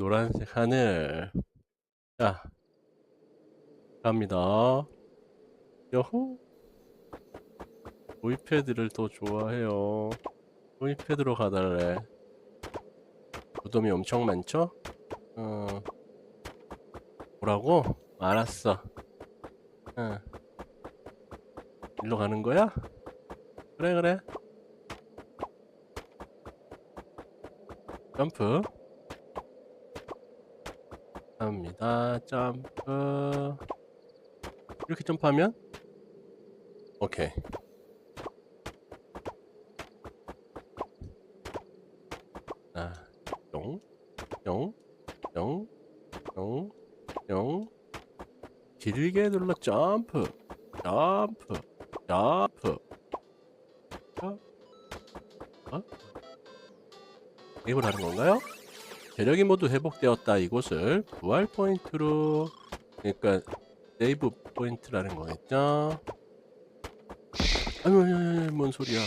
노란색 하늘. 자, 갑니다. 여호. 조이패드를 더 좋아해요. 조이패드로 가달래. 무덤이 엄청 많죠? 어. 뭐라고? 알았어. 응. 일로 가는 거야? 그래, 그래. 점프. 갑니다. 점프. 이렇게 점프하면? 오케이. 자, 용, 용, 용, 용, 용. 길게 눌러 점프, 점프, 점프. 어? 어? 게임을 하는 건가요? 재력이 모두 회복되었다. 이곳을 부활 포인트로 그러니까 세이브 포인트라는 거겠죠? 아유, 아유, 아유, 뭔 소리야?